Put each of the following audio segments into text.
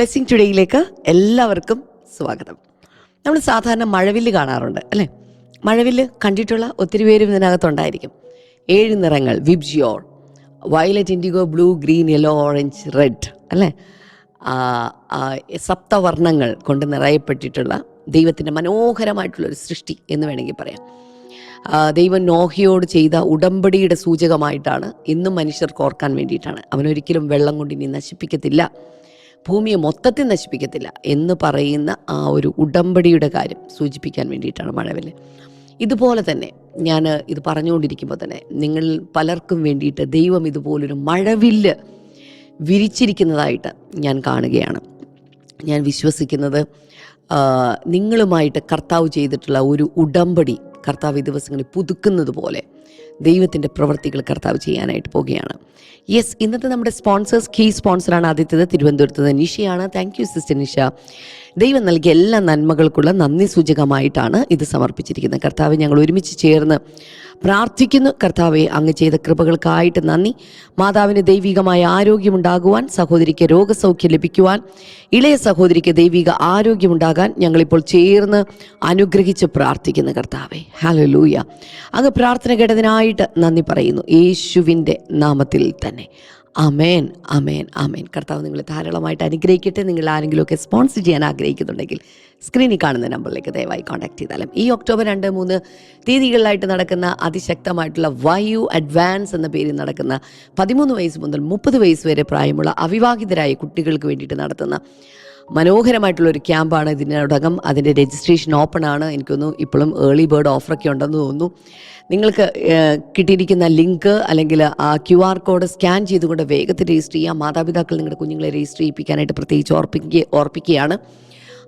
Blessing ടുഡേയിലേക്ക് എല്ലാവർക്കും സ്വാഗതം. നമ്മൾ സാധാരണ മഴവില്ല് കാണാറുണ്ട് അല്ലേ? മഴവില്ല് കണ്ടിട്ടുള്ള ഒത്തിരി പേരും ഇതിനകത്തുണ്ടായിരിക്കും ഏഴ് നിറങ്ങൾ VIBGYOR violet indigo blue green yellow orange red അല്ലേ? സപ്തവർണങ്ങൾ കൊണ്ട് നിറയപ്പെട്ടിട്ടുള്ള ദൈവത്തിന്റെ മനോഹരമായിട്ടുള്ളൊരു സൃഷ്ടി എന്ന് വേണമെങ്കിൽ പറയാം. ദൈവം നോഹയോട് ചെയ്ത ഉടമ്പടിയുടെ സൂചകമായിട്ടാണ് ഇന്നും മനുഷ്യർക്ക് ഓർക്കാൻ വേണ്ടിയിട്ടാണ്. അവനൊരിക്കലും വെള്ളം കൊണ്ട് ഇനി നശിപ്പിക്കത്തില്ല. ഭൂമിയെ മൊത്തത്തിൽ നശിപ്പിക്കത്തില്ല എന്ന് പറയുന്ന ആ ഒരു ഉടമ്പടിയുടെ കാര്യം സൂചിപ്പിക്കാൻ വേണ്ടിയിട്ടാണ് മഴവിൽ ഇതുപോലെ തന്നെ ഞാൻ ഇത് പറഞ്ഞുകൊണ്ടിരിക്കുമ്പോൾ തന്നെ നിങ്ങൾ പലർക്കും വേണ്ടിയിട്ട് ദൈവം ഇതുപോലൊരു മഴവില്ല് വിരിച്ചിരിക്കുന്നതായിട്ട് ഞാൻ കാണുകയാണ്. ഞാൻ വിശ്വസിക്കുന്നത് നിങ്ങളുമായിട്ട് കർത്താവ് ചെയ്തിട്ടുള്ള ഒരു ഉടമ്പടി കർത്താവ് ഈ ദിവസങ്ങളിൽ പുതുക്കുന്നത് പോലെ ദൈവത്തിന്റെ പ്രവൃത്തികൾ കർത്താവ് ചെയ്യാനായിട്ട് പോവുകയാണ് യെസ് ഇന്നത്തെ നമ്മുടെ സ്പോൺസേഴ്സ് കീ സ്പോൺസറാണ് ആദ്യത്തേത് തിരുവനന്തപുരത്ത് നിഷയാണ്. Thank you sister Nisha. ദൈവം നൽകിയ എല്ലാ നന്മകൾക്കുള്ള നന്ദി സൂചകമായിട്ടാണ് ഇത് സമർപ്പിച്ചിരിക്കുന്നത്. കർത്താവ് ഞങ്ങൾ ഒരുമിച്ച് ചേർന്ന് പ്രാർത്ഥിക്കുന്നു. കർത്താവെ അങ്ങ് ചെയ്ത കൃപകൾക്കായിട്ട് നന്ദി. മാതാവിന് ദൈവികമായ ആരോഗ്യമുണ്ടാകുവാൻ സഹോദരിക്ക് രോഗസൗഖ്യം ലഭിക്കുവാൻ ഇളയ സഹോദരിക്ക് ദൈവിക ആരോഗ്യമുണ്ടാകാൻ ഞങ്ങളിപ്പോൾ ചേർന്ന് അനുഗ്രഹിച്ച് പ്രാർത്ഥിക്കുന്നു കർത്താവെ. ഹലോ ലൂയ അങ്ങ് പ്രാർത്ഥന കേട്ടതിനായിട്ട് നന്ദി പറയുന്നു. യേശുവിന്റെ നാമത്തിൽ തന്നെ. അമേൻ അമേൻ അമേൻ കർത്താവ് നിങ്ങളെ ധാരാളമായിട്ട് അനുഗ്രഹിക്കട്ടെ. നിങ്ങൾ ആരെങ്കിലുമൊക്കെ സ്പോൺസർ ചെയ്യാൻ ആഗ്രഹിക്കുന്നുണ്ടെങ്കിൽ സ്ക്രീനിൽ കാണുന്ന നമ്പറിലേക്ക് ദയവായി കോൺടാക്ട് ചെയ്താലും ഈ ഒക്ടോബർ രണ്ട് മൂന്ന് തീയതികളിലായിട്ട് നടക്കുന്ന അതിശക്തമായിട്ടുള്ള വയു അഡ്വാൻസ് എന്ന പേരിൽ നടക്കുന്ന പതിമൂന്ന് വയസ്സ് മുതൽ മുപ്പത് വയസ്സ് വരെ പ്രായമുള്ള അവിവാഹിതരായ കുട്ടികൾക്ക് വേണ്ടിയിട്ട് നടത്തുന്ന മനോഹരമായിട്ടുള്ള ഒരു ക്യാമ്പാണ് ഇതിനോടകം. അതിന്റെ രജിസ്ട്രേഷൻ ഓപ്പൺ ആണ്. എനിക്കൊന്നു ഇപ്പോഴും ഏർലി ബേർഡ് ഓഫറൊക്കെ ഉണ്ടെന്ന് തോന്നുന്നു. നിങ്ങൾക്ക് കിട്ടിയിരിക്കുന്ന ലിങ്ക് അല്ലെങ്കിൽ ആ ക്യു ആർ കോഡ് സ്കാൻ ചെയ്തുകൊണ്ട് വേഗത്തിൽ രജിസ്റ്റർ ചെയ്യുക മാതാപിതാക്കൾ നിങ്ങളുടെ കുഞ്ഞുങ്ങളെ രജിസ്റ്റർ ചെയ്യിപ്പിക്കാനായിട്ട് പ്രത്യേകിച്ച് ഓർപ്പിക്കുക ഓർപ്പിക്കുകയാണ്.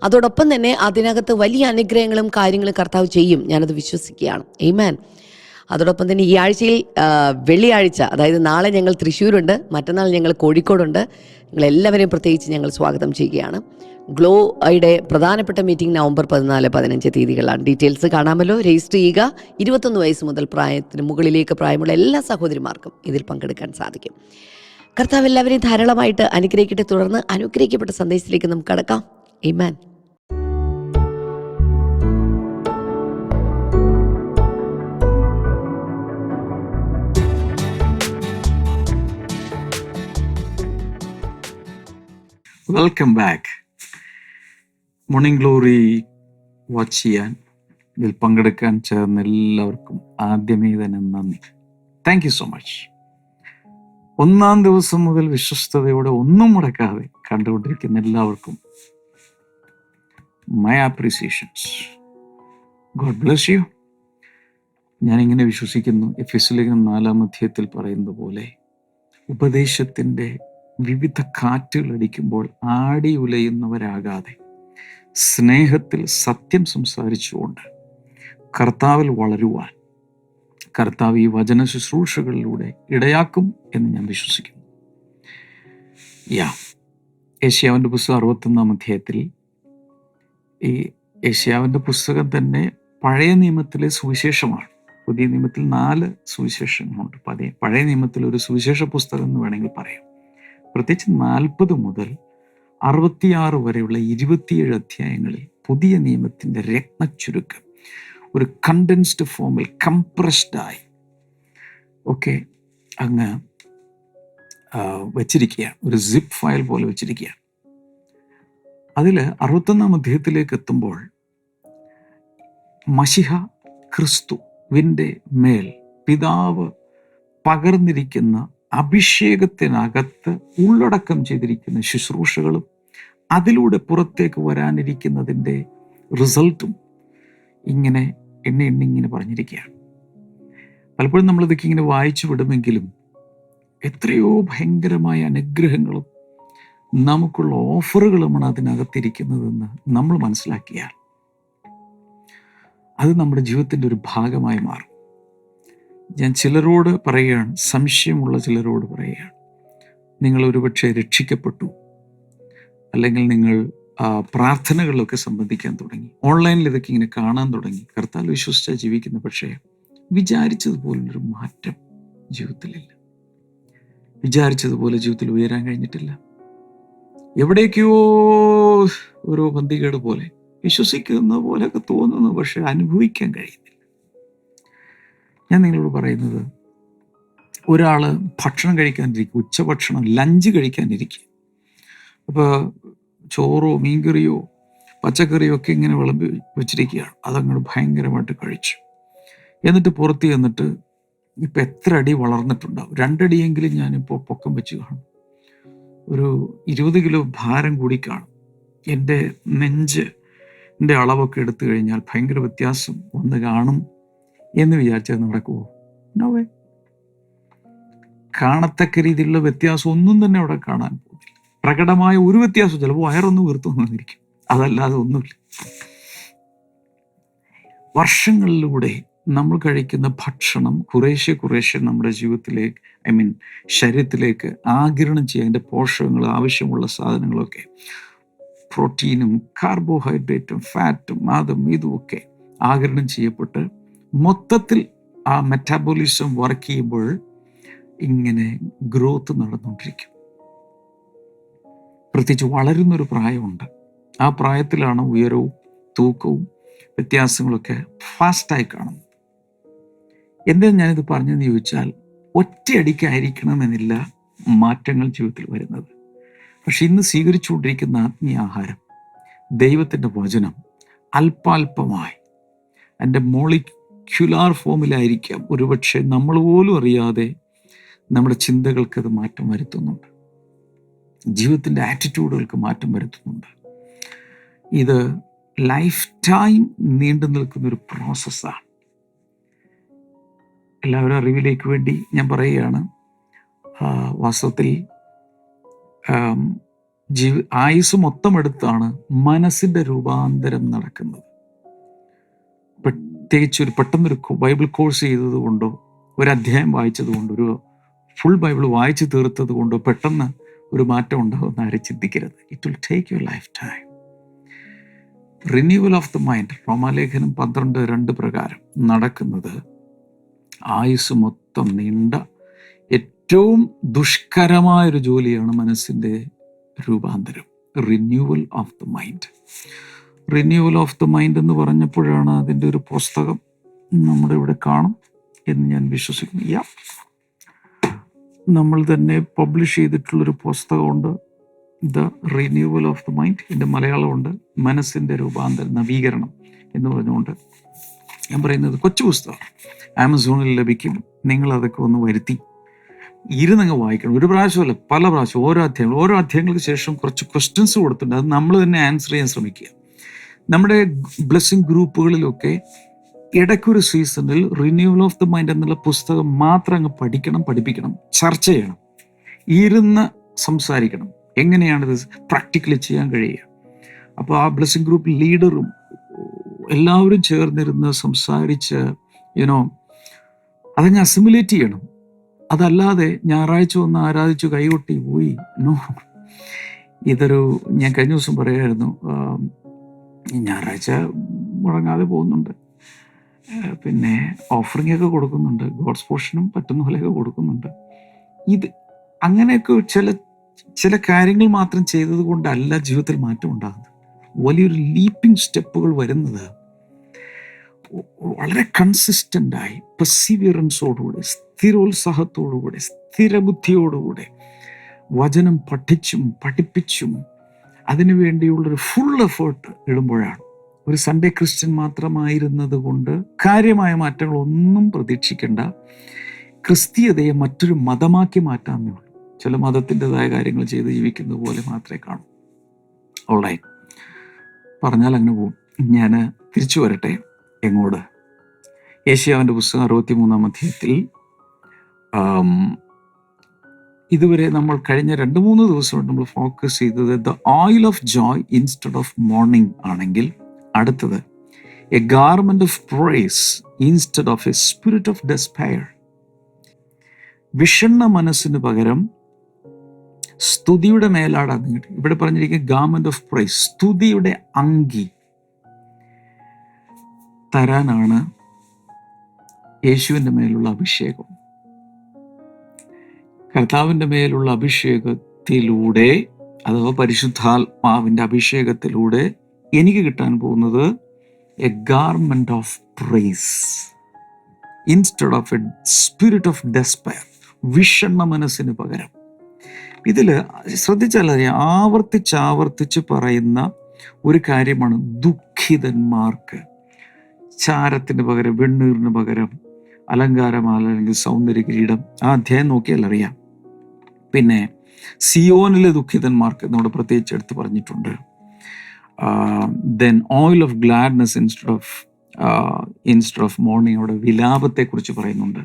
അതോടൊപ്പം തന്നെ അതിനകത്ത് വലിയ അനുഗ്രഹങ്ങളും കാര്യങ്ങളും കർത്താവ് ചെയ്യും. ഞാനത് വിശ്വസിക്കുകയാണ്. എയ്മാൻ അതോടൊപ്പം തന്നെ ഈ ആഴ്ചയിൽ വെള്ളിയാഴ്ച അതായത് നാളെ ഞങ്ങൾ തൃശ്ശൂരുണ്ട് മറ്റന്നാൾ ഞങ്ങൾ കോഴിക്കോടുണ്ട്. നിങ്ങളെല്ലാവരെയും പ്രത്യേകിച്ച് ഞങ്ങൾ സ്വാഗതം ചെയ്യുകയാണ്. ഗ്ലോ ഐയുടെ പ്രധാനപ്പെട്ട മീറ്റിംഗ് നവംബർ പതിനാല് പതിനഞ്ച് തീയതികളാണ് ഡീറ്റെയിൽസ് കാണാമല്ലോ. രജിസ്റ്റർ ചെയ്യുക. ഇരുപത്തൊന്ന് വയസ്സ് മുതൽ പ്രായത്തിന് മുകളിലേക്ക് പ്രായമുള്ള എല്ലാ സഹോദരിമാർക്കും ഇതിൽ പങ്കെടുക്കാൻ സാധിക്കും. കർത്താവ് എല്ലാവരെയും ധാരാളമായിട്ട് അനുഗ്രഹിക്കട്ടെ. തുടർന്ന് അനുഗ്രഹിക്കപ്പെട്ട സന്ദേശത്തിലേക്ക് നമുക്ക് കടക്കാം. Iman welcome back morning glory watch ചെയ്യാൻ ഇതിൽ പങ്കെടുക്കാൻ ചേർന്ന എല്ലാവർക്കും ആദ്യമേ തന്നെ നന്ദി. താങ്ക് യു സോ മച്ച് ഒന്നാം ദിവസം മുതൽ വിശ്വസ്തയോടെ ഒന്നും മുടക്കാതെ കണ്ടുകൊണ്ടിരിക്കുന്ന എല്ലാവർക്കും my appreciations God bless you ഞാനിങ്ങനെ വിശ്വസിക്കുന്നു. എഫ് എസ് ലിഖനം നാലാം അധ്യായത്തിൽ പറയുന്നത് പോലെ ഉപദേശത്തിന്റെ വിവിധ കാറ്റുകൾ അടിക്കുമ്പോൾ ആടി ഉലയുന്നവരാകാതെ സ്നേഹത്തിൽ സത്യം സംസാരിച്ചുകൊണ്ട് കർത്താവിൽ വളരുവാൻ കർത്താവ് ഈ വചന ശുശ്രൂഷകളിലൂടെ ഇടയാക്കും എന്ന് ഞാൻ വിശ്വസിക്കുന്നു. യാ ഏഷ്യാവിന്റെ പുസ്തകം അറുപത്തൊന്നാം അധ്യായത്തിൽ ഈ ഏഷ്യാവിന്റെ പുസ്തകം തന്നെ പഴയ നിയമത്തിലെ സുവിശേഷമാണ്. പുതിയ നിയമത്തിൽ നാല് സുവിശേഷങ്ങളുണ്ട്. പഴയ പഴയ നിയമത്തിൽ ഒരു സുവിശേഷ പുസ്തകം എന്ന് വേണമെങ്കിൽ പറയാം. പ്രത്യേകിച്ച് നാൽപ്പത് മുതൽ അറുപത്തിയാറ് വരെയുള്ള ഇരുപത്തിയേഴ് അധ്യായങ്ങളിൽ പുതിയ നിയമത്തിന്റെ രത്നച്ചുരുക്കം ഒരു കണ്ടൻസ്ഡ് ഫോമിൽ കംപ്രസ്ഡായി ഒക്കെ അങ്ങ് വച്ചിരിക്കുകയാണ് ഒരു സിപ്പ് ഫയൽ പോലെ വച്ചിരിക്കുകയാണ് അതിൽ അറുപത്തൊന്നാം അധ്യായത്തിലേക്ക് എത്തുമ്പോൾ മഷിഹ ക്രിസ്തുവിന്റെ മേൽ പിതാവ് പകർന്നിരിക്കുന്ന അഭിഷേകത്തിനകത്ത് ഉള്ളടക്കം ചെയ്തിരിക്കുന്ന ശുശ്രൂഷകളും അതിലൂടെ പുറത്തേക്ക് വരാനിരിക്കുന്നതിന്റെ റിസൾട്ടും ഇങ്ങനെ എണ്ണി എണ്ണി ഇങ്ങനെ പറഞ്ഞിരിക്കുകയാണ്. പലപ്പോഴും നമ്മളിതൊക്കെ ഇങ്ങനെ വായിച്ചു വിടുമെങ്കിലും എത്രയോ ഭയങ്കരമായ അനുഗ്രഹങ്ങളും നമുക്കുള്ള ഓഫറുകളുമാണ് അതിനകത്തിരിക്കുന്നതെന്ന് നമ്മൾ മനസ്സിലാക്കിയാൽ അത് നമ്മുടെ ജീവിതത്തിന്റെ ഒരു ഭാഗമായി മാറും. ഞാൻ ചിലരോട് പറയുകയാണ് സംശയമുള്ള ചിലരോട് പറയുകയാണ്. നിങ്ങൾ ഒരുപക്ഷെ രക്ഷിക്കപ്പെട്ടു. അല്ലെങ്കിൽ നിങ്ങൾ പ്രാർത്ഥനകളിലൊക്കെ സംബന്ധിക്കാൻ തുടങ്ങി. ഓൺലൈനിൽ ഇതൊക്കെ ഇങ്ങനെ കാണാൻ തുടങ്ങി. കർത്താൽ വിശ്വസിച്ചാൽ ജീവിക്കുന്ന. പക്ഷേ വിചാരിച്ചതുപോലുള്ളൊരു മാറ്റം ജീവിതത്തിലില്ല. വിചാരിച്ചതുപോലെ ജീവിതത്തിൽ ഉയരാൻ കഴിഞ്ഞിട്ടില്ല. എവിടേക്കോ ഓരോ പന്തികേട് പോലെ വിശ്വസിക്കുന്ന പോലെയൊക്കെ തോന്നുന്നു. പക്ഷെ അനുഭവിക്കാൻ കഴിയുന്നില്ല ഞാൻ നിങ്ങളോട് പറയുന്നത് ഒരാൾ ഭക്ഷണം കഴിക്കാനിരിക്കും ഉച്ചഭക്ഷണം ലഞ്ച് കഴിക്കാനിരിക്കും. അപ്പോൾ ചോറോ മീൻകറിയോ പച്ചക്കറിയോ ഒക്കെ ഇങ്ങനെ വിളമ്പി വെച്ചിരിക്കുകയാണ്. അതങ്ങോട്ട് ഭയങ്കരമായിട്ട് കഴിച്ചു. എന്നിട്ട് പുറത്ത് ചെന്നിട്ട് ഇപ്പം എത്ര അടി വളർന്നിട്ടുണ്ടാവും? രണ്ടടിയെങ്കിലും ഞാനിപ്പോൾ പൊക്കം വെച്ച് കാണും. ഒരു ഇരുപത് കിലോ ഭാരം കൂടി കാണും. എന്റെ നെഞ്ച് എന്റെ അളവൊക്കെ എടുത്തു കഴിഞ്ഞാൽ ഭയങ്കര വ്യത്യാസം വന്ന് കാണും. എന്ന് വിചാരിച്ചത് നടക്കുമോ നോവേ കാണത്തക്ക രീതിയിലുള്ള വ്യത്യാസം ഒന്നും തന്നെ അവിടെ കാണാൻ പോകുന്നില്ല പ്രകടമായ ഒരു വ്യത്യാസം ചിലപ്പോൾ വയറൊന്ന് വീർത്തു വന്നിരിക്കും. അതല്ലാതെ ഒന്നുമില്ല. വർഷങ്ങളിലൂടെ നമ്മൾ കഴിക്കുന്ന ഭക്ഷണം കുറേശ്ശെ കുറേശ്ശെ നമ്മുടെ ജീവിതത്തിലേക്ക് ഐ മീൻ ശരീരത്തിലേക്ക് ആകിരണം ചെയ്യുക അതിന്റെ പോഷകങ്ങൾ ആവശ്യമുള്ള സാധനങ്ങളൊക്കെ പ്രോട്ടീനും കാർബോഹൈഡ്രേറ്റും ഫാറ്റും അതും ഇതുമൊക്കെ ആകിരണം ചെയ്യപ്പെട്ട് മൊത്തത്തിൽ ആ മെറ്റാബോളിസം വർക്ക് ചെയ്യുമ്പോൾ ഇങ്ങനെ ഗ്രോത്ത് നടന്നുകൊണ്ടിരിക്കും. പ്രത്യേകിച്ച് വളരുന്നൊരു പ്രായമുണ്ട്. ആ പ്രായത്തിലാണ് ഉയരവും തൂക്കവും വ്യത്യാസങ്ങളൊക്കെ ഫാസ്റ്റായി കാണുന്നത്. എന്താ ഞാനിത് പറഞ്ഞതെന്ന് ചോദിച്ചാൽ ഒറ്റയടിക്കായിരിക്കണമെന്നില്ല മാറ്റങ്ങൾ ജീവിതത്തിൽ വരുന്നത്. പക്ഷെ ഇന്ന് സ്വീകരിച്ചുകൊണ്ടിരിക്കുന്ന ആത്മീയ ആഹാരം ദൈവത്തിന്റെ വചനം അല്പാൽപമായി എന്റെ മോളിക്യുലാർ ഫോമിലായിരിക്കാം ഒരുപക്ഷെ നമ്മൾ പോലും അറിയാതെ നമ്മുടെ ചിന്തകൾക്ക് അത് മാറ്റം വരുത്തുന്നുണ്ട്. ജീവിതത്തിന്റെ ആറ്റിറ്റ്യൂഡുകൾക്ക് മാറ്റം വരുത്തുന്നുണ്ട്. ഇത് ലൈഫ് ടൈം നീണ്ടു നിൽക്കുന്നൊരു പ്രോസസ്സാണ് എല്ലാവരും അറിവിലേക്ക് വേണ്ടി ഞാൻ പറയുകയാണ്. വാസ്തവത്തിൽ ജീവ ആയുസ് മൊത്തം എടുത്താണ് മനസ്സിന്റെ രൂപാന്തരം നടക്കുന്നത്. പ്രത്യേകിച്ച് ഒരു പെട്ടെന്നൊരു ബൈബിൾ കോഴ്സ് ചെയ്തത് കൊണ്ടോ ഒരു അധ്യായം വായിച്ചത് കൊണ്ടോ ഒരു ഫുൾ ബൈബിൾ വായിച്ചു തീർത്തത് കൊണ്ടോ പെട്ടെന്ന് ഒരു മാറ്റം ഉണ്ടാകുമെന്ന് ആരും ചിന്തിക്കരുത്. It will take your life time renewal of the mind റോമാലേഖനം പന്ത്രണ്ട് രണ്ട് പ്രകാരം നടക്കുന്നത് ആയുസ് മൊത്തം നീണ്ട ഏറ്റവും ദുഷ്കരമായൊരു ജോലിയാണ് മനസ്സിന്റെ രൂപാന്തരം. Renewal of the mind renewal of the mind എന്ന് പറഞ്ഞപ്പോഴാണ് അതിന്റെ ഒരു പുസ്തകം നമ്മുടെ ഇവിടെ കാണും എന്ന് ഞാൻ വിശ്വസിക്കുന്നു. യാ നമ്മൾ തന്നെ പബ്ലിഷ് ചെയ്തിട്ടുള്ളൊരു പുസ്തകമുണ്ട്. The renewal of the mind എന്റെ മലയാളമുണ്ട്. മനസ്സിന്റെ രൂപാന്തരം നവീകരണം എന്ന് പറഞ്ഞുകൊണ്ട് ഞാൻ പറയുന്നത് കൊച്ചു പുസ്തകം ആമസോണിൽ ലഭിക്കും. നിങ്ങൾ അതൊക്കെ ഒന്ന് വരുത്തി. ഇരുന്നങ്ങ് വായിക്കണം. ഒരു പ്രാവശ്യമല്ല പല പ്രാവശ്യം ഓരോ അധ്യായങ്ങൾ ഓരോ അധ്യായങ്ങൾക്ക് ശേഷം കുറച്ച് ക്വസ്റ്റ്യൻസ് കൊടുത്തിട്ടുണ്ട്. അത് നമ്മൾ തന്നെ ആൻസർ ചെയ്യാൻ ശ്രമിക്കുക. നമ്മുടെ ബ്ലെസ്സിങ് ഗ്രൂപ്പുകളിലൊക്കെ ഇടയ്ക്കൊരു സീസണിൽ റിന്യൂവൽ ഓഫ് ദ മൈൻഡ് എന്നുള്ള പുസ്തകം മാത്രം അങ്ങ് പഠിക്കണം പഠിപ്പിക്കണം ചർച്ച ചെയ്യണം. ഇരുന്ന് സംസാരിക്കണം. എങ്ങനെയാണിത് പ്രാക്ടിക്കലി ചെയ്യാൻ കഴിയുക? അപ്പോൾ ആ ബ്ലെസ്സിങ് ഗ്രൂപ്പ് ലീഡറും എല്ലാവരും ചേർന്നിരുന്ന് സംസാരിച്ച് യുനോ അതങ്ങ് അസിമുലേറ്റ് ചെയ്യണം. അതല്ലാതെ ഞായറാഴ്ച ഒന്ന് ആരാധിച്ചു കൈകൊട്ടി പോയി നോ. ഇതൊരു ഞാൻ കഴിഞ്ഞ ദിവസം പറയായിരുന്നു ആം, ഞായറാഴ്ച മുടങ്ങാതെ പോകുന്നുണ്ട്. പിന്നെ ഓഫറിംഗ് ഒക്കെ കൊടുക്കുന്നുണ്ട്. ഗോഡ്സ് പോർഷനും പറ്റുന്ന പോലെയൊക്കെ കൊടുക്കുന്നുണ്ട്. ഇത് അങ്ങനെയൊക്കെ ചില ചില കാര്യങ്ങൾ മാത്രം ചെയ്തത് കൊണ്ടല്ല ജീവിതത്തിൽ മാറ്റം ഉണ്ടാകുന്നത്. വലിയൊരു ലീപ്പിംഗ് സ്റ്റെപ്പുകൾ വരുന്നത് വളരെ കൺസിസ്റ്റന്റായി പെർസിവിയറൻസോടുകൂടി സ്ഥിരോത്സാഹത്തോടുകൂടി സ്ഥിരബുദ്ധിയോടുകൂടി വചനം പഠിച്ചും പഠിപ്പിച്ചും അതിനു വേണ്ടിയുള്ളൊരു ഫുൾ എഫേർട്ട് ഇടുമ്പോഴാണ്. ഒരു സൺഡേ ക്രിസ്ത്യൻ മാത്രമായിരുന്നത് കൊണ്ട് കാര്യമായ മാറ്റങ്ങളൊന്നും പ്രതീക്ഷിക്കേണ്ട. ക്രിസ്തീയതയെ മറ്റൊരു മതമാക്കി മാറ്റാമേ ഉള്ളൂ. ചില മതത്തിന്റെതായ കാര്യങ്ങൾ ചെയ്ത് ജീവിക്കുന്നത് പോലെ മാത്രമേ കാണൂ. ഓൺലൈൻ പറഞ്ഞാൽ അങ്ങനെ പോകും ഞാൻ തിരിച്ചു വരട്ടെ എങ്ങോട്ട് ഏഷ്യാവിന്റെ പുസ്തകം അറുപത്തി മൂന്നാം അധ്യായത്തിൽ ഇതുവരെ നമ്മൾ കഴിഞ്ഞ രണ്ട് മൂന്ന് ദിവസമായിട്ട് നമ്മൾ ഫോക്കസ് ചെയ്തത് the oil of joy instead of mourning ആണെങ്കിൽ അടുത്തത് a garment of praise instead of a spirit of despair വിഷണ്ണ മനസ്സിന് പകരം സ്തുതിയുടെ കിട്ടി. ഇവിടെ പറഞ്ഞിരിക്കുന്നത് ഗാർമെന്റ് ഓഫ് പ്രൈസ് സ്തുതിയുടെ അങ്കി തരാനാണ് യേശുവിന്റെ മേലുള്ള അഭിഷേകം. കർത്താവിന്റെ മേലുള്ള അഭിഷേകത്തിലൂടെ അഥവാ പരിശുദ്ധാത്മാവിന്റെ അഭിഷേകത്തിലൂടെ എനിക്ക് കിട്ടാൻ പോകുന്നത് a garment of praise instead of a spirit of despair വിഷണ്ണ മനസ്സിന് പകരം. ഇതിൽ ശ്രദ്ധിച്ചാൽ ആവർത്തിച്ചാവർത്തിച്ച് ആവർത്തിച്ച് ആവർത്തിച്ച് പറയുന്ന ഒരു കാര്യമാണ് ദുഃഖിതന്മാർക്ക്. ചാരത്തിന് പകരം വെണ്ണീറിന് പകരം അലങ്കാരമാല അല്ലെങ്കിൽ സൗന്ദര്യ കിരീടം. ആ അധ്യായം നോക്കിയാൽ അറിയാം പിന്നെ സിയോനിലെ ദുഃഖിതന്മാർക്ക് നമ്മൾ പ്രത്യേകിച്ച് എടുത്ത് പറഞ്ഞിട്ടുണ്ട്. The oil of gladness instead of instead of mourning അവിടെ വിലാപത്തെക്കുറിച്ച് പറയുന്നുണ്ട്.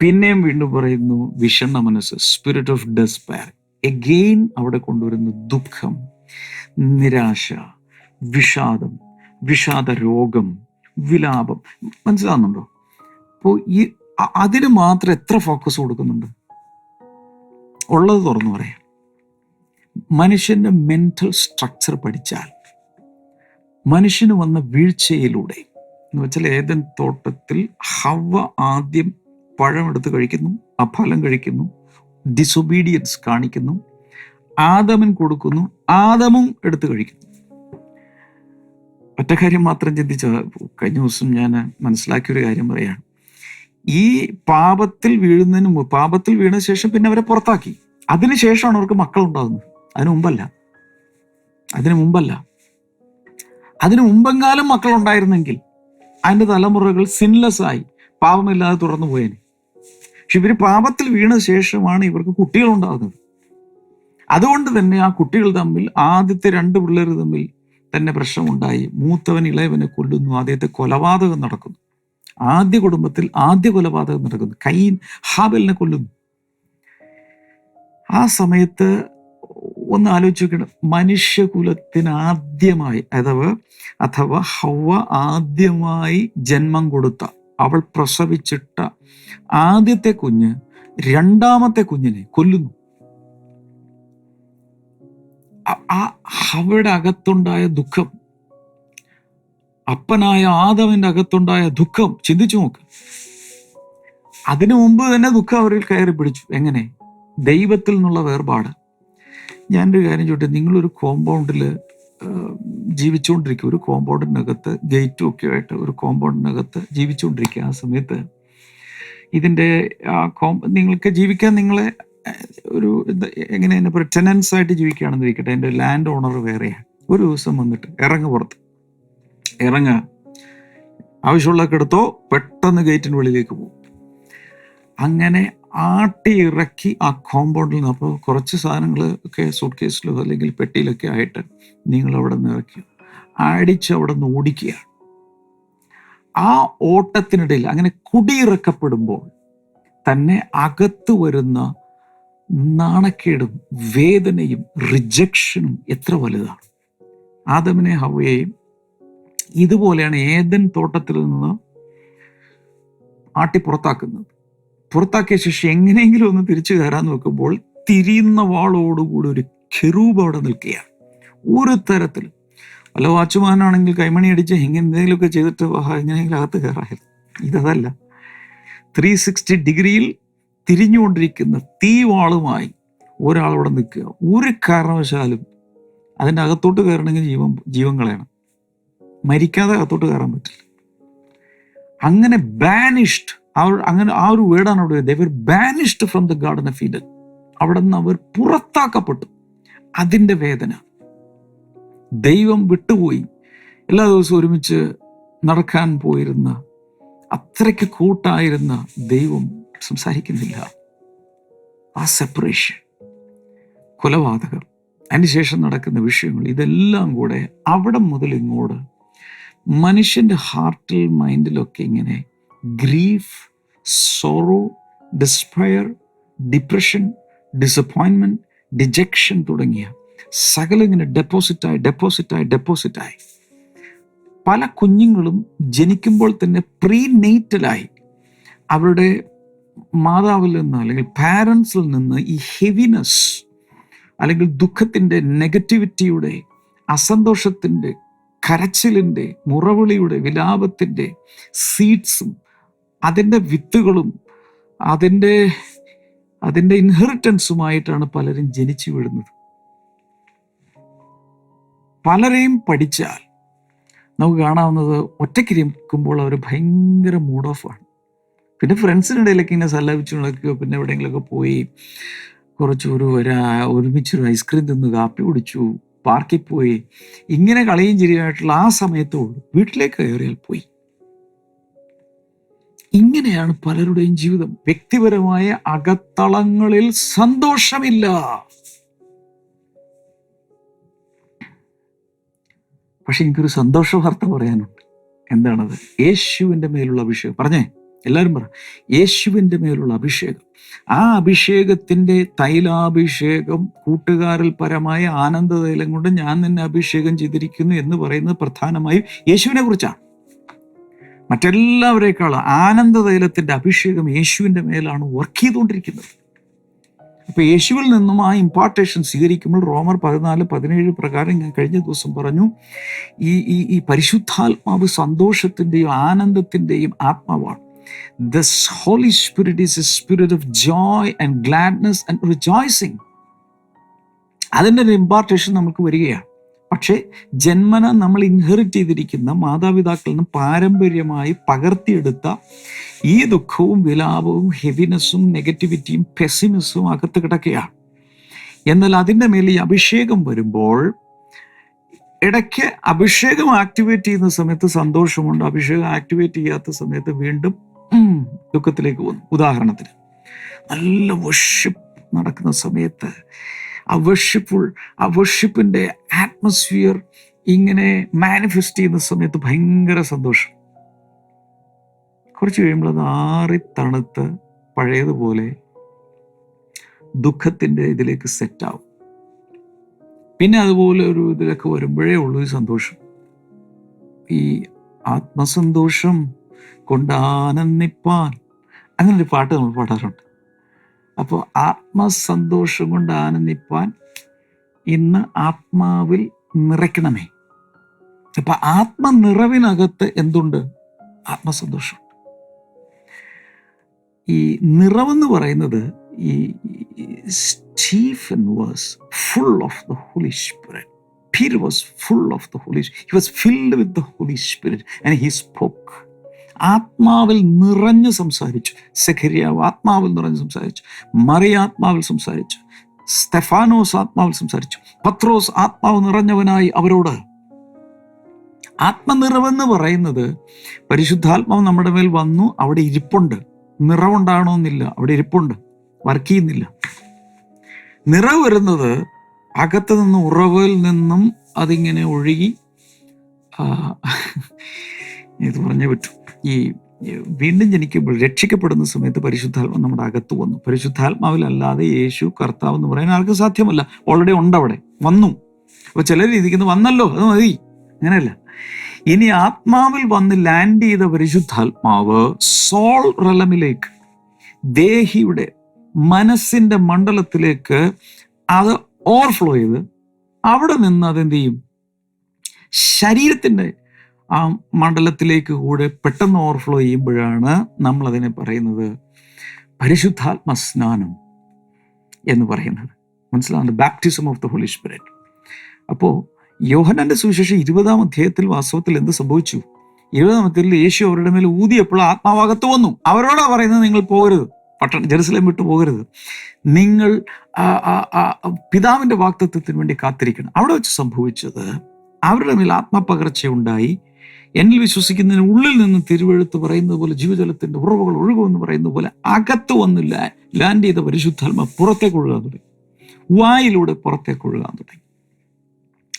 പിന്നെയും വീണ്ടും പറയുന്നു വിഷണ്ണ മനസ്സ് സ്പിരിറ്റ് ഓഫ് ഡെസ്പയർ എഗെയിൻ അവിടെ കൊണ്ടുവരുന്ന ദുഃഖം നിരാശ വിഷാദം വിഷാദ രോഗം വിലാപം. മനസ്സിലാകുന്നുണ്ടോ അപ്പോൾ ഈ അതിന് മാത്രം എത്ര ഫോക്കസ് കൊടുക്കുന്നുണ്ട്? ഉള്ളത് തുറന്നു പറയാം. മനുഷ്യന്റെ മെന്റൽ സ്ട്രക്ചർ പഠിച്ചാൽ മനുഷ്യന് വന്ന വീഴ്ചയിലൂടെ എന്ന് വെച്ചാൽ ഏതൻ തോട്ടത്തിൽ ഹവ ആദ്യം പഴം എടുത്ത് കഴിക്കുന്നു ആ ഫലം കഴിക്കുന്നു ഡിസൊബീഡിയൻസ് കാണിക്കുന്നു ആദമൻ കൊടുക്കുന്നു ആദമും എടുത്ത് കഴിക്കുന്നു. ഒറ്റ കാര്യം മാത്രം ചിന്തിച്ച കഴിഞ്ഞ ദിവസം ഞാൻ മനസ്സിലാക്കിയൊരു കാര്യം പറയാണ് ഈ പാപത്തിൽ വീഴുന്നതിന് പാപത്തിൽ വീണ ശേഷം പിന്നെ അവരെ പുറത്താക്കി. അതിനുശേഷമാണ് അവർക്ക് മക്കൾ ഉണ്ടാകുന്നത് അതിനു മുമ്പല്ല. അതിനു മുമ്പല്ല. അതിനു മുമ്പെങ്കാലും മക്കൾ ഉണ്ടായിരുന്നെങ്കിൽ അതിന്റെ തലമുറകൾ സിൻലെസ് ആയി പാപമില്ലാതെ തുടർന്നു പോയേനെ. പക്ഷെ ഇവർ പാപത്തിൽ വീണ ശേഷമാണ് ഇവർക്ക് കുട്ടികൾ ഉണ്ടാകുന്നത് അതുകൊണ്ട് തന്നെ ആ കുട്ടികൾ തമ്മിൽ ആദ്യത്തെ രണ്ട് പിള്ളേർ തമ്മിൽ തന്നെ പ്രശ്നമുണ്ടായി. മൂത്തവൻ ഇളയവനെ കൊല്ലുന്നു. ആദ്യത്തെ കൊലപാതകം നടക്കുന്നു. ആദ്യ കുടുംബത്തിൽ ആദ്യ കൊലപാതകം നടക്കുന്നു. കൈ ഹാബലിനെ കൊല്ലുന്നു. ആ സമയത്ത് ഒന്ന് ആലോചിച്ച് നോക്കണം മനുഷ്യകുലത്തിന് ആദ്യമായി അഥവാ അഥവാ ഹവ ആദ്യമായി ജന്മം കൊടുത്ത അവൾ പ്രസവിച്ചിട്ട ആദ്യത്തെ കുഞ്ഞ് രണ്ടാമത്തെ കുഞ്ഞിനെ കൊല്ലുന്നു. ആ- ഹവയുടെ അകത്തുണ്ടായ ദുഃഖം അപ്പനായ ആദവന്റെ അകത്തുണ്ടായ ദുഃഖം ചിന്തിച്ചു നോക്ക്. അതിനു മുമ്പ് തന്നെ ദുഃഖം അവരിൽ കയറി പിടിച്ചു. എങ്ങനെ? ദൈവത്തിൽ നിന്നുള്ള വേർപാട്. ഞാനൊരു കാര്യം ചോട്ടെ നിങ്ങളൊരു കോമ്പൗണ്ടിൽ ജീവിച്ചുകൊണ്ടിരിക്കുക ഒരു കോമ്പൗണ്ടിനകത്ത് ഗേറ്റും ഒക്കെ ആയിട്ട് ഒരു കോമ്പൗണ്ടിനകത്ത് ജീവിച്ചുകൊണ്ടിരിക്കുക ആ സമയത്ത്. ഇതിന്റെ ആ കോം നിങ്ങൾക്ക് ജീവിക്കാൻ നിങ്ങളെ ഒരു എങ്ങനെ എന്നെ പറയുക ടെനൻസ് ആയിട്ട് ജീവിക്കുകയാണെന്ന് ഇരിക്കട്ടെ എന്റെ ലാൻഡ് ഓണർ വേറെയാണ് ഒരു ദിവസം വന്നിട്ട് ഇറങ്ങു പുറത്ത്. ഇറങ്ങ ആവശ്യമുള്ളതൊക്കെ പെട്ടെന്ന് ഗേറ്റിന് വെളിയിലേക്ക് പോകും. അങ്ങനെ ആട്ടി ഇറക്കി ആ കോമ്പൗണ്ടിൽ നിന്ന് അപ്പോൾ കുറച്ച് സാധനങ്ങൾ ഒക്കെ സൂട്ട് കേസിലോ അല്ലെങ്കിൽ പെട്ടിയിലൊക്കെ ആയിട്ട് നിങ്ങൾ അവിടെ നിന്ന് ഇറക്കി അടിച്ച് അവിടെ നിന്ന് ഓടിക്കുക. ആ ഓട്ടത്തിനിടയിൽ അങ്ങനെ കുടിയിറക്കപ്പെടുമ്പോൾ തന്നെ അകത്ത് വരുന്ന നാണക്കേടും വേദനയും റിജക്ഷനും എത്ര വലുതാണ്. ആദമിനെ ഹവയെയും ഇതുപോലെയാണ് ഏതൻ തോട്ടത്തിൽ നിന്ന് ആട്ടി പുറത്താക്കുന്നത്. പുറത്താക്കിയ ശേഷം എങ്ങനെയെങ്കിലും ഒന്ന് തിരിച്ചു കയറാൻ നോക്കുമ്പോൾ തിരിയുന്ന വാളോടുകൂടി ഒരു കെറൂബ് അവിടെ നിൽക്കുകയാണ്. ഒരു തരത്തിൽ. വല്ല വാച്ചുമാനാണെങ്കിൽ കൈമണി അടിച്ച് എങ്ങനെ എന്തെങ്കിലുമൊക്കെ ചെയ്തിട്ട് എങ്ങനെയെങ്കിലും അകത്ത് കയറായിരുന്നു ഇതല്ല. ത്രീ സിക്സ്റ്റി ഡിഗ്രിയിൽ തിരിഞ്ഞുകൊണ്ടിരിക്കുന്ന തീവാളുമായി ഒരാളവിടെ നിൽക്കുക. ഒരു കാരണവശാലും അതിന്റെ അകത്തോട്ട് കയറണമെങ്കിൽ ജീവൻ കളയണം. മരിക്കാതെ അകത്തോട്ട് കയറാൻ പറ്റില്ല. അങ്ങനെ ബാനിഷ്ഡ് അവർ അങ്ങനെ ആ ഒരു വേർഡാണ് അവിടെ they were banished from the garden of Eden അവിടെ നിന്ന് അവർ പുറത്താക്കപ്പെട്ടു. അതിന്റെ വേദന. ദൈവം വിട്ടുപോയി. എല്ലാ ദിവസവും ഒരുമിച്ച് നടക്കാൻ പോയിരുന്ന അത്രയ്ക്ക് കൂട്ടായിരുന്ന ദൈവം സംസാരിക്കുന്നില്ല. ആ സെപ്പറേഷൻ കൊലപാതകം. അതിനുശേഷം നടക്കുന്ന വിഷയങ്ങൾ ഇതെല്ലാം കൂടെ അവിടെ മുതൽ ഇങ്ങോട്ട് മനുഷ്യന്റെ ഹാർട്ടിൽ മൈൻഡിലൊക്കെ ഇങ്ങനെ grief sorrow despair depression disappointment dejection തുടങ്ങിയ സകലം ഇങ്ങനെ ഡെപ്പോസിറ്റായി ഡെപ്പോസിറ്റായി ഡെപ്പോസിറ്റായി പല കുഞ്ഞുങ്ങളും ജനിക്കുമ്പോൾ തന്നെ പ്രീ നെയ്റ്റലായി അവരുടെ മാതാവിൽ നിന്ന് അല്ലെങ്കിൽ പാരൻസിൽ നിന്ന് ഈ ഹെവിനെസ് അല്ലെങ്കിൽ ദുഃഖത്തിന്റെ നെഗറ്റിവിറ്റിയുടെ അസന്തോഷത്തിന്റെ കരച്ചിലിന്റെ മുറവിളിയുടെ വിലാപത്തിന്റെ സീഡ്സും അതിന്റെ വിത്തുകളും അതിന്റെ അതിന്റെ ഇൻഹെറിറ്റൻസുമായിട്ടാണ് പലരും ജനിച്ചു വീഴുന്നത്. പലരെയും പഠിച്ചാൽ നമുക്ക് കാണാവുന്നത് ഒറ്റയ്ക്ക് ഇരിക്കുമ്പോൾ അവർ ഭയങ്കര മൂഡ് ഓഫ് ആണ്. പിന്നെ ഫ്രണ്ട്സിനിടയിലൊക്കെ ഇങ്ങനെ സല്ലാപിച്ചുകൊണ്ടൊക്കെ പിന്നെ എവിടെയെങ്കിലുമൊക്കെ പോയി കുറച്ചൊരു ഒരു ഒരുമിച്ചൊരു ഐസ്ക്രീം തിന്ന് കാപ്പി കുടിച്ചു പാർക്കിൽ പോയി ഇങ്ങനെ കളിയും ചിരിയായിട്ടുള്ള ആ സമയത്തേ വീട്ടിലേക്ക് കയറിയാൽ പോയി. ഇങ്ങനെയാണ് പലരുടെയും ജീവിതം. വ്യക്തിപരമായ അകത്തളങ്ങളിൽ സന്തോഷമില്ല. പക്ഷെ എനിക്കൊരു സന്തോഷ വാർത്ത പറയാനുണ്ട്. എന്താണത്? യേശുവിന്റെ മേലുള്ള വിഷയം. പറഞ്ഞേ. എല്ലാവരും പറ യേശുവിന്റെ മേലുള്ള അഭിഷേകം. ആ അഭിഷേകത്തിന്റെ തൈലാഭിഷേകം കൂട്ടുകാരിൽ പരമായ ആനന്ദ തൈലം കൊണ്ട് ഞാൻ നിന്നെ അഭിഷേകം ചെയ്തിരിക്കുന്നു എന്ന് പറയുന്നത് പ്രധാനമായും യേശുവിനെ കുറിച്ചാണ്. മറ്റെല്ലാവരേക്കാളും ആനന്ദ തൈലത്തിന്റെ അഭിഷേകം യേശുവിന്റെ മേലാണ് വർക്ക് ചെയ്തുകൊണ്ടിരിക്കുന്നത്. അപ്പോൾ യേശുവിൽ നിന്നും ആ ഇമ്പാർട്ടേഷൻ സ്വീകരിക്കുമ്പോൾ റോമർ പതിനാല് പതിനേഴ് പ്രകാരം ഞാൻ കഴിഞ്ഞ ദിവസം പറഞ്ഞു ഈ ഈ പരിശുദ്ധാത്മാവ് സന്തോഷത്തിന്റെയും ആനന്ദത്തിന്റെയും ആത്മാവാണ്. The holy Spirit is a spirit of joy and gladness and rejoicing അതിന്റെ ഒരു ഇമ്പാർട്ടേഷൻ നമുക്ക് വരികയാണ്. പക്ഷേ ജന്മന നമ്മൾ ഇൻഹെറിറ്റ് ചെയ്തിരിക്കുന്ന മാതാപിതാക്കളിൽ നിന്ന് പാരമ്പര്യമായി പകർത്തിയെടുത്ത ഈ ദുഃഖവും വിലാപവും ഹെവിനെസ്സും നെഗറ്റിവിറ്റിയും പെസിമിസും അകത്ത് കിടക്കുകയാണ്. എന്നാൽ അതിന്റെ മേലെ ഈ അഭിഷേകം വരുമ്പോൾ ഇടയ്ക്ക് അഭിഷേകം ആക്ടിവേറ്റ് ചെയ്യുന്ന സമയത്ത് സന്തോഷമുണ്ട് അഭിഷേകം ആക്ടിവേറ്റ് ചെയ്യാത്ത സമയത്ത് വീണ്ടും ദുഃഖത്തിലേക്ക് പോകുന്നു. ഉദാഹരണത്തിന് നല്ല വർഷിപ്പ് നടക്കുന്ന സമയത്ത് ആ വർഷിപ്പുൾ ആ വർഷിപ്പിന്റെ ആറ്റ്മോസ്ഫിയർ ഇങ്ങനെ മാനിഫെസ്റ്റ് ചെയ്യുന്ന സമയത്ത് ഭയങ്കര സന്തോഷം. കുറച്ച് കഴിയുമ്പോൾ അത് ആറി തണുത്ത് പഴയതുപോലെ ദുഃഖത്തിന്റെ ഇതിലേക്ക് സെറ്റാവും പിന്നെ അതുപോലെ ഒരു ഇതിലൊക്കെ വരുമ്പോഴേ ഉള്ളൂ സന്തോഷം. ഈ ആത്മസന്തോഷം കൊണ്ട് അങ്ങനൊരു പാട്ട് നമ്മൾ പാടാറുണ്ട്. അപ്പോൾ ആത്മസന്തോഷം കൊണ്ട് ആനന്ദിപ്പാൻ ഇന്ന് ആത്മാവിൽ നിറയ്ക്കണമേ. അപ്പൊ ആത്മനിറവിനകത്ത് എന്തുണ്ട്? ആത്മസന്തോഷം. ഈ നിറവെന്ന് പറയുന്നത് ഈ Stephen was full of the holy spirit. Peter was full of the Holy Spirit. He was filled with the Holy Spirit and he spoke. ആത്മാവിൽ നിറഞ്ഞു സംസാരിച്ചു. സെഖരിയാവ് ആത്മാവിൽ നിറഞ്ഞു സംസാരിച്ചു. മറിയ ആത്മാവിൽ സംസാരിച്ചു. സ്തെഫാനോസ് ആത്മാവിൽ സംസാരിച്ചു. പത്രോസ് ആത്മാവ് നിറഞ്ഞവനായി അവരോട് ആത്മനിറവെന്ന് പറയുന്നത് പരിശുദ്ധാത്മാവ് നമ്മുടെ മേൽ വന്നു അവിടെ ഇരിപ്പുണ്ട്. നിറവുണ്ടാകണമെന്നില്ല അവിടെ ഇരിപ്പുണ്ട്. വർക്ക് ചെയ്യുന്നില്ല. നിറവ് വരുന്നത് അകത്ത് നിന്ന് ഉറവിൽ നിന്നും അതിങ്ങനെ ഒഴുകി ഇത് പറഞ്ഞേ പറ്റൂ. ഈ വീണ്ടും ജനിക്കുമ്പോൾ രക്ഷിക്കപ്പെടുന്ന സമയത്ത് പരിശുദ്ധാത്മ നമ്മുടെ അകത്ത് വന്നു. പരിശുദ്ധാത്മാവിലല്ലാതെ യേശു കർത്താവ് എന്ന് പറയാൻ ആർക്കും സാധ്യമല്ല. ഓൾറെഡി ഉണ്ട് അവിടെ വന്നു. അപ്പൊ ചില രീതിക്ക് വന്നല്ലോ അത് മതി. അങ്ങനെയല്ല. ഇനി ആത്മാവിൽ വന്ന് ലാൻഡ് ചെയ്ത പരിശുദ്ധാത്മാവ് സോൾ റലമിലേക്ക് ദേഹിയുടെ മനസ്സിന്റെ മണ്ഡലത്തിലേക്ക് അത് ഓവർഫ്ലോ ചെയ്ത് അവിടെ നിന്ന് അതെന്ത് ചെയ്യും? ശരീരത്തിന്റെ ആ മണ്ഡലത്തിലേക്ക് കൂടെ പെട്ടെന്ന് ഓവർഫ്ലോ ചെയ്യുമ്പോഴാണ് നമ്മൾ അതിനെ പറയുന്നത് പരിശുദ്ധാത്മ സ്നാനം എന്ന് പറയുന്നത്. മനസ്സിലാവുന്നത് baptism of the holy spirit അപ്പോൾ യോഹനന്റെ സുവിശേഷം ഇരുപതാം അധ്യായത്തിൽ വാസ്തവത്തിൽ എന്ത് സംഭവിച്ചു? ഇരുപതാം അധ്യായത്തിൽ യേശു അവരുടെ മേൽ ഊതിയപ്പോൾ ആത്മാവാകത്ത് വന്നു. അവരോടാ പറയുന്നത് നിങ്ങൾ പോകരുത്. പട്ടണം ജെറുസലേം വിട്ടു പോകരുത്. നിങ്ങൾ പിതാവിന്റെ വാക്തത്വത്തിന് വേണ്ടി കാത്തിരിക്കണം. അവിടെ വെച്ച് സംഭവിച്ചത് അവരുടെ മേൽ ആത്മപകർച്ചയുണ്ടായി. എന്നിൽ വിശ്വസിക്കുന്നതിന് ഉള്ളിൽ നിന്ന് തിരുവെഴുത്ത് പറയുന്നത് പോലെ ജീവജലത്തിന്റെ ഉറവുകൾ ഒഴുകുമെന്ന് പറയുന്നത് പോലെ അകത്ത് വന്നില്ല ലാൻഡ് ചെയ്ത പരിശുദ്ധാത്മ പുറത്തേക്ക് ഒഴുകാൻ തുടങ്ങി. വായിലൂടെ പുറത്തേക്ക് ഒഴുകാൻ തുടങ്ങി.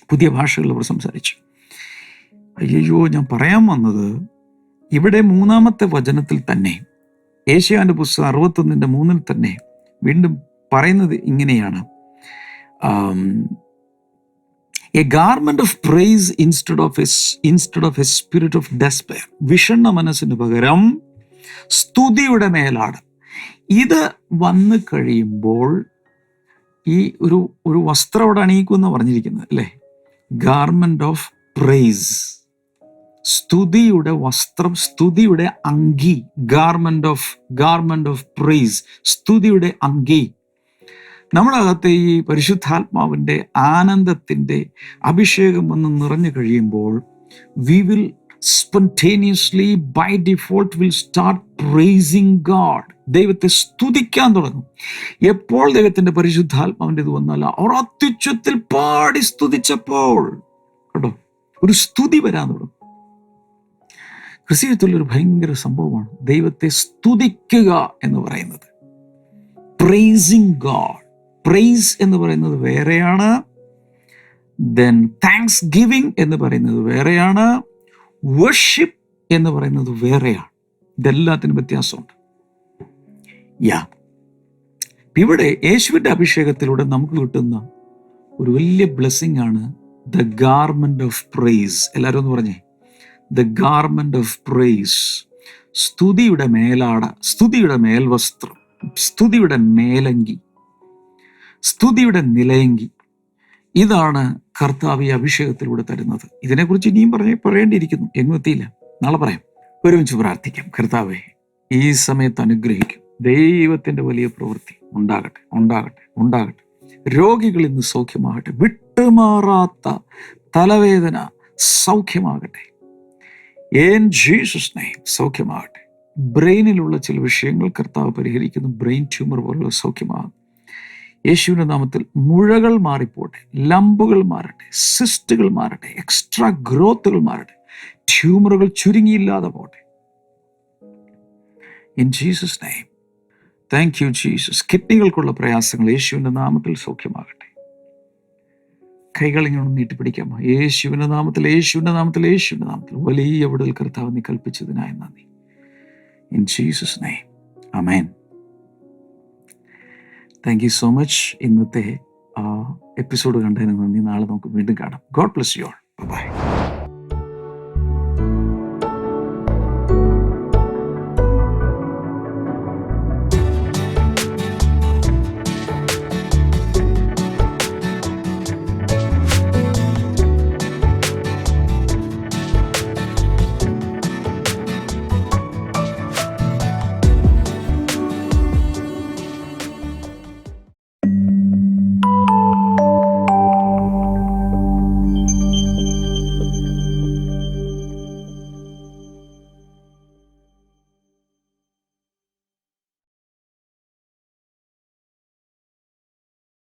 പുതിയ ഭാഷകൾ അവർ സംസാരിച്ചു. അയ്യോ ഞാൻ പറയാൻ വന്നത് ഇവിടെ മൂന്നാമത്തെ വചനത്തിൽ തന്നെ ഏഷ്യാന്റെ പുസ്തകം അറുപത്തൊന്നിന്റെ മൂന്നിൽ തന്നെ വീണ്ടും പറയുന്നത് ഇങ്ങനെയാണ്. A garment of praise instead of instead of a spirit of despair വിഷണ്ണ മനസ്സിന് പകരം സ്തുതിയുടെ മേലാണ്. ഇത് വന്നു കഴിയുമ്പോൾ ഈ ഒരു ഒരു വസ്ത്രം അവിടെ അണിയിക്കുമെന്ന് പറഞ്ഞിരിക്കുന്നത് അല്ലേ? ഗാർമെന്റ് ഓഫ് പ്രൈസ് സ്തുതിയുടെ വസ്ത്രം സ്തുതിയുടെ അങ്കി. Garment of garment of praise സ്തുതിയുടെ അങ്കി. നമ്മുടെ അകത്തെ ഈ പരിശുദ്ധാത്മാവിന്റെ ആനന്ദത്തിന്റെ അഭിഷേകം വന്ന് നിറഞ്ഞു കഴിയുമ്പോൾ we will spontaneously by default will start praising God ദൈവത്തെ സ്തുതിക്കാൻ തുടങ്ങും. എപ്പോൾ ദൈവത്തിന്റെ പരിശുദ്ധാത്മാവിന്റെ ഇത് വന്നാൽ അവർ അത്യുച്ചത്തിൽ പാടി സ്തുതിച്ചപ്പോൾ കേട്ടോ ഒരു സ്തുതി വരാൻ തുടങ്ങും. ക്രിസ്തീയത്തിൽ ഒരു ഭയങ്കര സംഭവമാണ് ദൈവത്തെ സ്തുതിക്കുക എന്ന് പറയുന്നത്. പ്രേസിങ് ഗാഡ് പ്രൈസ് എന്ന് പറയുന്നത് വേറെയാണ്. ദെൻ താങ്ക്സ് ഗിവിങ് എന്ന് പറയുന്നത് വേറെയാണ്. വർഷിപ്പ് എന്ന് പറയുന്നത് വേറെയാണ്. ഇതെല്ലാത്തിനും വ്യത്യാസമുണ്ട്. യാ ഇവിടെ യേശുവിന്റെ അഭിഷേകത്തിലൂടെ നമുക്ക് കിട്ടുന്ന ഒരു വലിയ ബ്ലെസ്സിങ് ആണ് ദ ഗാർമെന്റ് ഓഫ് പ്രൈസ് എല്ലാവരും ഒന്ന് പറഞ്ഞേ. ദ ഗാർമെന്റ് ഓഫ് പ്രൈസ് സ്തുതിയുടെ മേലാട സ്തുതിയുടെ മേൽവസ്ത്രം സ്തുതിയുടെ മേലങ്കി. സ്തുതിയുടെ നിലയങ്കി ഇതാണ് കർത്താവ് ഈ അഭിഷേകത്തിലൂടെ തരുന്നത്. ഇതിനെക്കുറിച്ച് ഇനിയും പറഞ്ഞ പറയേണ്ടിയിരിക്കുന്നു. എങ്ങും എത്തിയില്ല. നാളെ പറയാം. ഒരുമിച്ച് പ്രാർത്ഥിക്കാം. കർത്താവെ ഈ സമയത്ത് അനുഗ്രഹിക്കും. ദൈവത്തിന്റെ വലിയ പ്രവൃത്തി ഉണ്ടാകട്ടെ ഉണ്ടാകട്ടെ ഉണ്ടാകട്ടെ. രോഗികൾ ഇന്ന് സൗഖ്യമാകട്ടെ. വിട്ടുമാറാത്ത തലവേദന സൗഖ്യമാകട്ടെ. ഏൻ ജീസസ് നെയ്മ് സൗഖ്യമാകട്ടെ. ബ്രെയിനിലുള്ള ചില വിഷയങ്ങൾ കർത്താവ് പരിഹരിക്കുന്നു. ബ്രെയിൻ ട്യൂമർ പോലുള്ള സൗഖ്യമാകും യേശുവിന്റെ നാമത്തിൽ മുഴകൾ മാറിപ്പോട്ടെ ലംബുകൾ മാറട്ടെ സിസ്റ്റുകൾ മാറട്ടെ എക്സ്ട്രാ ഗ്രോത്തുകൾ മാറട്ടെ ട്യൂമറുകൾ ചുരുങ്ങിയില്ലാതെ പോട്ടെ. In Jesus name thank you Jesus കിഡ്നികൾക്കുള്ള പ്രയാസങ്ങൾ യേശുവിന്റെ നാമത്തിൽ സൗഖ്യമാകട്ടെ. കൈകൾ ഇങ്ങനെ നീട്ടിപ്പിടിക്കാമോ യേശുവിന്റെ നാമത്തിൽ യേശുവിന്റെ നാമത്തിൽ യേശുവിന്റെ നാമത്തിൽ. വലിയ വിടൽ കർത്താവ് നീ കൽപ്പിച്ചതിനായി നന്ദി. In Jesus name amen thank you so much ഇന്നത്തെ എപ്പിസോഡ് കണ്ടതിന് നന്ദി. നാളെ നമുക്ക് വീണ്ടും കാണാം. God bless you all bye